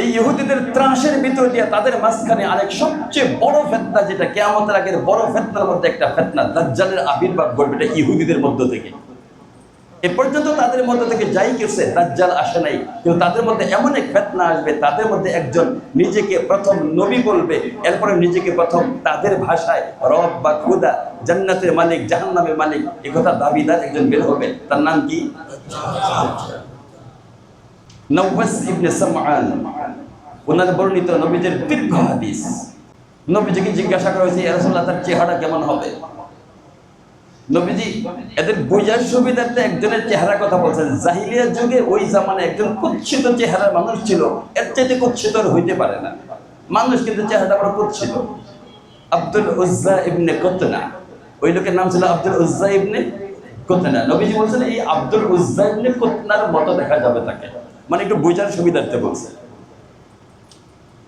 এই ইহুদিদের ত্রাসের ভিতর দিয়ে তাদের মাঝখানে আরেক সবচেয়ে বড় ফেতনা যেটা কেয়ামতের আগের বড় ফেতনার মধ্যে একটা ফেতনা, দাজ্জালের আবির্ভাব ঘটবে এটা ইহুদিদের মধ্য থেকে। এ পর্যন্ত তাদের মধ্যে থেকে যাই গেছে, দাজ্জাল আসে নাই। কিন্তু তাদের মধ্যে এমন এক ফেতনা আসবে, তাদের মধ্যে একজন নিজেকে প্রথম নবী বলবে, এরপরে নিজেকে প্রথম তাদের ভাষায় রব বা খুদা, জান্নাতের মালিক, জাহান্নামের মালিক, এ কথা দাবিদার একজন বের হবে। তার নাম কি? নওয়াস ইবনে সামআন, ওনার বর্ণিত নবীদের দীর্ঘ হাদিস। নবীজিকে জিজ্ঞাসা করা হয়েছে রাসূলুল্লাহ, তার চেহারা কেমন হবে? নবীজি, এদের বোঝার সুবিধার্থে একজনের চেহারা কথা বলছেন। জাহিলিয়ার যুগে ওই জামানে একজন কুৎসিত চেহারার মানুষ ছিল। এর চাইতে কুৎসিত হইতে পারে না। মানুষ কিন্তু চেহারাটা বড় কুৎসিত। আব্দুল উজ্জা ইবনে কতনা, ওই লোকের নাম ছিল আব্দুল উজ্জা ইবনে কতনা। নবীজি বলছেন, এই আব্দুল উজ্জা ইবনে কতনার মতো দেখা যাবে তাকে। মানে একটু বোঝার সুবিধার্থে বলছে।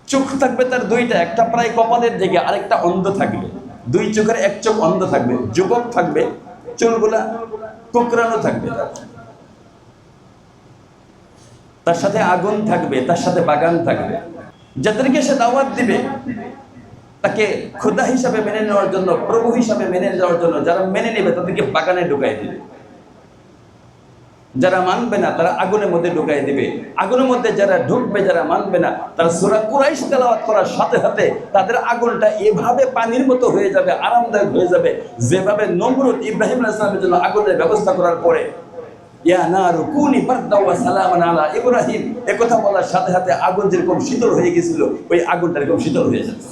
চোখ থাকবে তার দুইটা, একটা প্রায় কপালের দিকে, আরেকটা অন্ধ থাকবে। দুই চোখের এক চোখ অন্ধ থাকবে, যুবক থাকবে, চুলগুলা কোকড়ানো থাকবে। তার। সাথে আগুন থাকবে, তার সাথে বাগান থাকবে। যাদেরকে সে দাওয়াত দিবে, তাকে খুদা হিসাবে মেনে নেওয়ার জন্য, প্রভু হিসাবে মেনে নেওয়ার জন্য, যারা মেনে নেবে, তাদেরকে বাগানে ঢুকাই দিবে। যারা মানবে না, তারা আগুনের মধ্যে ঢুকাই দিবে। আগুনের মধ্যে যারা ঢুকবে, যারা মানবে না, তারা সুরা কুরাইশ তেলাওয়াত করার সাথে সাথে তাদের আগুনটা এভাবে পানির মতো হয়ে যাবে, আরামদায়ক হয়ে যাবে, যেভাবে নমরুদ ইব্রাহিম আলাইহিস সালামের জন্য আগুনের ব্যবস্থা করার পরে বলার সাথে সাথে আগুন যেরকম শীতল হয়ে গেছিল, ওই আগুনটা এরকম শীতল হয়ে যাবে।